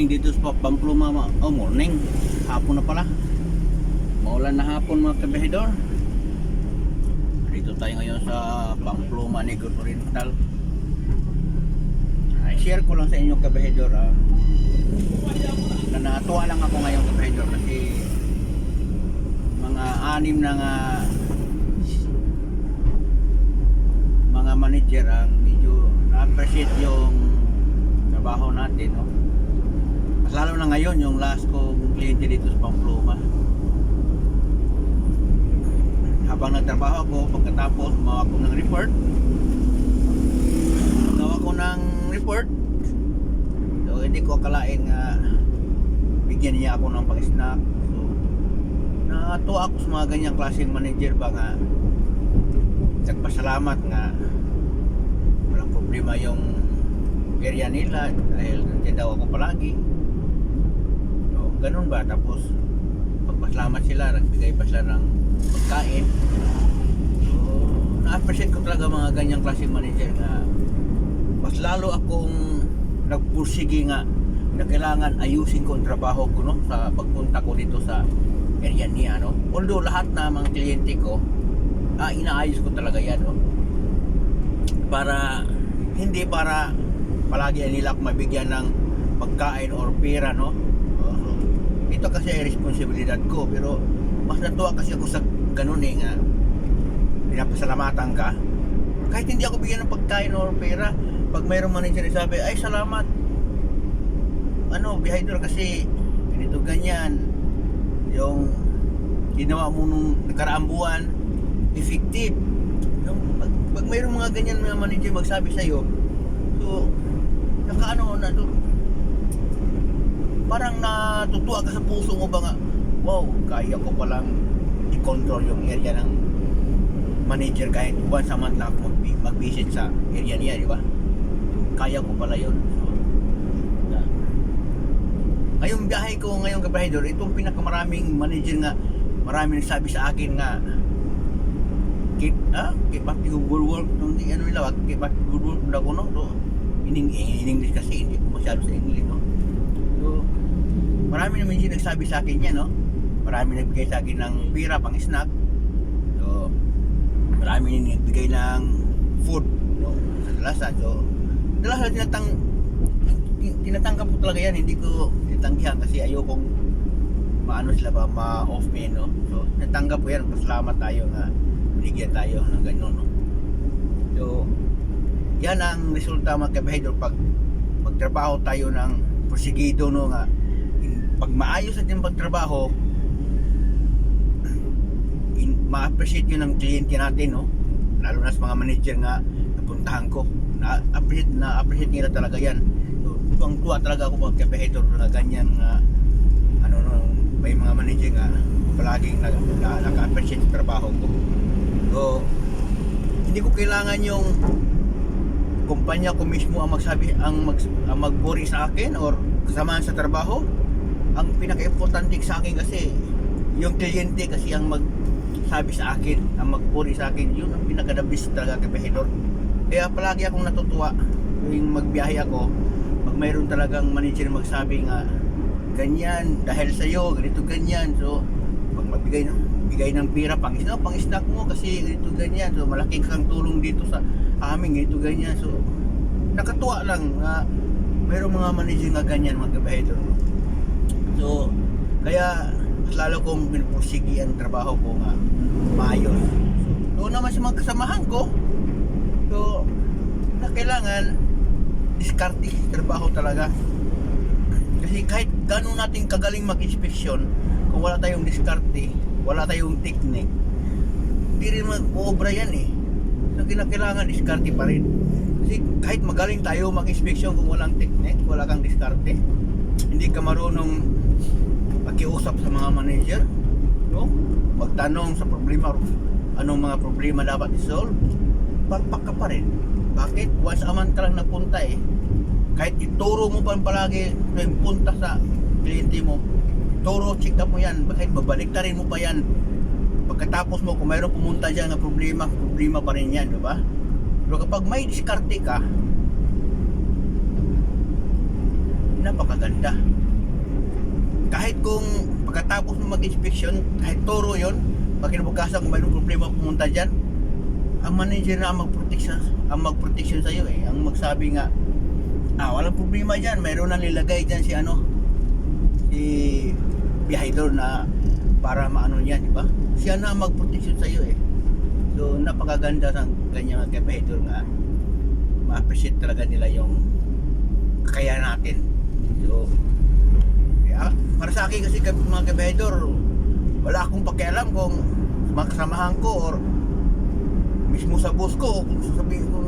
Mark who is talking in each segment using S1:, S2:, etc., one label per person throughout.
S1: morning dito sa Pampluma. ma- Oh, morning. Hapon na pala. Maulan na hapon mga kabahidor. Dito tayo ngayon sa Pampluma Negros Oriental. Ay, share ko lang sa inyo kabahidor. Ah. Na natuwa lang ako ngayon kabahidor kasi mga anim na nga mga manager ang medyo na-appreciate yung trabaho natin, no? Na ngayon, yung last kong kliyente dito sa Pampluma. Habang nagtrabaho ako, pagkatapos, gumawa ko ng report. Gumawa ko ng report. So, hindi ko akalain nga bigyan niya ako ng pang-snack. So, natuwa ako sa mga ganyang klaseng manager ba nga nagpasalamat nga walang problema yung area nila dahil nandiyan daw ako palagi ganun ba? Tapos pagpasalamat sila nagbigay pa sila ng pagkain. So na-appreciate ko talaga mga ganyang klaseng manager nga mas lalo akong nagpursige nga na kailangan ayusin ko ang trabaho ko no? Sa pagpunta ko dito sa area niya no? Although lahat na mga kliyente ko ah, inaayos ko talaga yan no? Para hindi para palagi nila ako mabigyan ng pagkain or pera no ito kasi ay responsibilidad ko pero mas natuwa kasi ako sa ganun eh nga pinapasalamatan ka. Kahit hindi ako bigyan ng pagkain or pera pag mayroong manager na sabi ay salamat. Ano behinder kasi ganito ganyan. Yung ginawa mo nung nakaraang buwan effective. Yung pag, pag mayroong mga ganyan mga manager magsabi sa'yo so nakaano na parang natutuwa ka sa puso mo ba nga wow kaya ko palang i-control yung area ng manager kahit once a month lang ako mag- mag-visit sa area niya di ba? Kaya ko pala yun. So, yeah. ngayong biyahe ko ngayong kabrahidor itong pinakamaraming manager nga marami nagsabi sa akin nga keep ah keep up good work. Nung ano nila keep up the good work. Na ko no? So, in, in kasi hindi ko masyado sa English no marami naman yung nagsabi sa akin yan no? Marami nagbigay sa akin ng pira pang snack. So marami nagbigay ng food no? Sa dalasan so dalasan tinatang tin- tinatanggap ko talaga yan. Hindi ko tinatanggihan kasi ayokong maano sila ba ma-off me no? So natanggap ko yan. Pasalamat tayo nga. Binigyan tayo ng ganyan no? So yan ang resulta mga kabahidor pag magtrabaho tayo ng porsigido no nga pag maayos natin pagtrabaho ma-appreciate yun ng kliyente natin no? Lalo na sa mga manager nga napuntahan ko. Na appreciate na appreciate nila talaga yan. So tuwang tuwa talaga ako mga kabahidor na ganyan nga ano no may mga manager nga palaging nag, na, naka-appreciate sa trabaho ko. So hindi ko kailangan yung kumpanya ko mismo ang magsabi ang, mag, ang magburi sa akin or kasamahan sa trabaho ang pinaka-importante sa akin kasi yung kliyente kasi ang magsabi sa akin ang magpuri sa akin yun ang pinaka-the-best talaga kabahidor kaya palagi akong natutuwa yung magbiyahe ako pag mayroon talagang manager magsabi nga ganyan dahil sa iyo ganito ganyan. So pag magbigay ng bigay ng pira pang isna pang snack mo kasi ganito ganyan. So malaking kang tulong dito sa amin ganito ganyan. So nakatuwa lang na mayroong mga manager nga ganyan mga kabahidor so kaya mas lalo kong pinupursigi ang trabaho ko nga maayos so doon naman sa mga kasamahan ko so na kailangan diskarte trabaho talaga kasi kahit gano'n natin kagaling mag-inspeksyon, kung wala tayong diskarte, wala tayong technique, hindi rin mag-obra yan eh. So, kinakailangan diskarte pa rin. Kasi kahit magaling tayo mag-inspeksyon kung walang technique, wala kang diskarte, hindi ka marunong pakiusap sa mga manager, no? Magtanong sa problema, anong mga problema dapat isolve, palpak ka pa rin. Bakit? Once a month ka lang napunta eh kahit ituro mo pa palagi yung punta sa kliyente mo turo check up mo yan kahit babalik rin mo pa yan pagkatapos mo kung mayroong pumunta dyan na problema problema pa rin yan di ba pero kapag may diskarte ka napakaganda. Kahit kung pagkatapos mo mag-inspection, kahit toro yon, pag kinabukasan kung mayroong problema pumunta dyan, ang manager na ang mag-protection, ang mag-protection sa'yo eh. Ang magsabi nga, ah, walang problema dyan, mayroon na nilagay dyan si ano, si bihayador na para maano niyan, di ba? Siya na ang mag-protection sa'yo eh. So, napakaganda ng kanyang kabihayador nga ma-appreciate talaga nila yung kaya natin. So, kaya, para sa akin kasi mga kabihayador, wala akong pakialam kung mga kasamahan ko or mismo sa boss ko kung sasabihin ko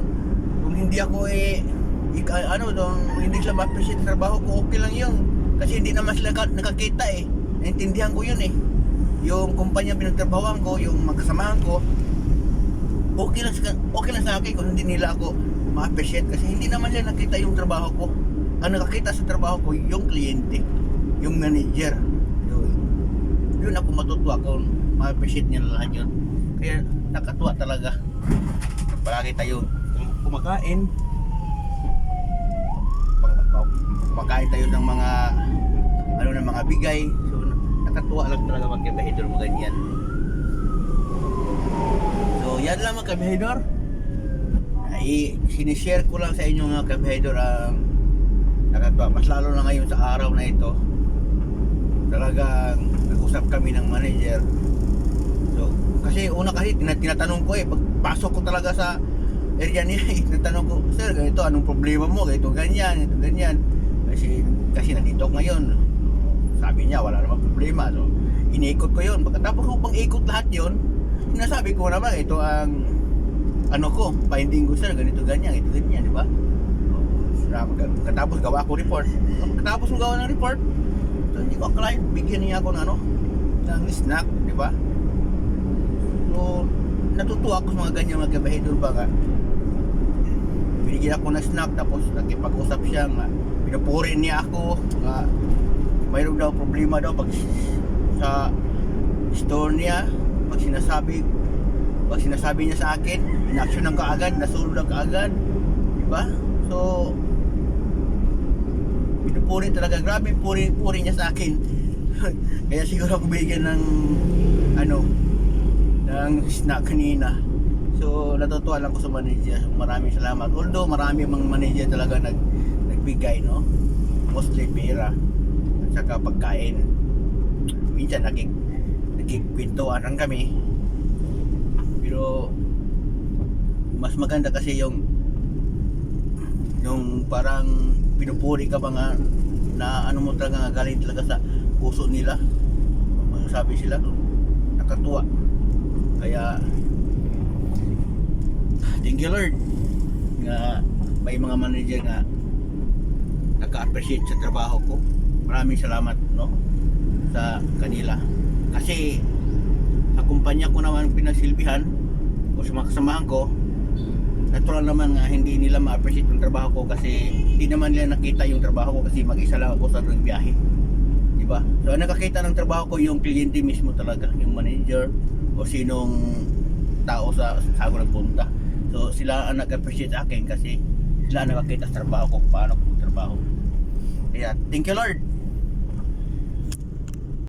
S1: kung hindi ako eh ika, ano dong hindi sila ma-appreciate trabaho ko okay lang yun. Kasi hindi naman sila ka- nakakita eh. Naintindihan ko yun eh. Yung kumpanya pinagtrabahoan ko yung magkasamahan ko okay lang sa, okay lang sa akin kung hindi nila ako ma-appreciate kasi hindi naman nila nakita yung trabaho ko. Ang nakakita sa trabaho ko yung kliyente yung manager. Yun, yun ako matutuwa kung ma-appreciate nila lahat yun. Kaya nakatuwa talaga. Palagi tayo kum- kumakain. Kumakain tayo ng mga ano ng mga bigay. So nakatuwa lang talaga magkabahidor mo ganyan. So yan lang mga kabahidor ay sinishare ko lang sa inyo mga kabahidor ang nakatuwa. Mas lalo na ngayon sa araw na ito talagang nag-usap kami ng manager. So kasi una kasi tina- tinatanong ko eh pagpasok ko talaga sa area niya eh, tinatanong ko sir ganito anong problema mo? Ganito ganyan ganito ganyan. Kasi kasi nandito ako ngayon. Sabi niya wala namang problema. So iniikot ko yon pagkatapos ko pang ikot lahat yon sinasabi ko naman ito ang ano ko finding ko sir ganito ganyan ganito ganyan di ba? Pagkatapos gawa ko report. Pagkatapos mo gawa ng report so, hindi ko akalain bigyan niya ako ng ano ng snack di ba So, natutuwa ako sa mga ganyan mga kabahidor ba. Binigyan ako ng snack tapos nakipag-usap siya nga. Pinupuri niya ako nga mayroon daw problema daw pag sa store niya pag sinasabi pag sinasabi niya sa akin inaction ng kaagad nasulod ng kaagad di ba so pinupuri talaga grabe puri puri niya sa akin kaya siguro ako bigyan ng ano ng snack kanina. So natutuwa lang ko sa manager. Maraming salamat. Although marami mga manager talaga nag nagbigay no. Mostly pera at saka pagkain. Minsan naging nagkikwentuhan lang kami. Pero mas maganda kasi yung yung parang pinupuri ka ba nga na ano mo talaga nga galing talaga sa puso nila. Sabi sila nakatuwa. Kaya thank you Lord nga may mga manager nga nagka-appreciate sa trabaho ko. Maraming salamat no sa kanila. Kasi sa kumpanya ko naman pinagsilbihan o sa ko natural naman nga hindi nila ma-appreciate yung trabaho ko kasi hindi naman nila nakita yung trabaho ko kasi mag-isa lang ako sa doon biyahe. Di ba? So ang nakakita ng trabaho ko yung kliyente mismo talaga, yung manager o sinong tao sa sa ako nagpunta. So sila ang nag-appreciate akin kasi sila ang nakakita sa trabaho ko, paano ko trabaho. Kaya thank you Lord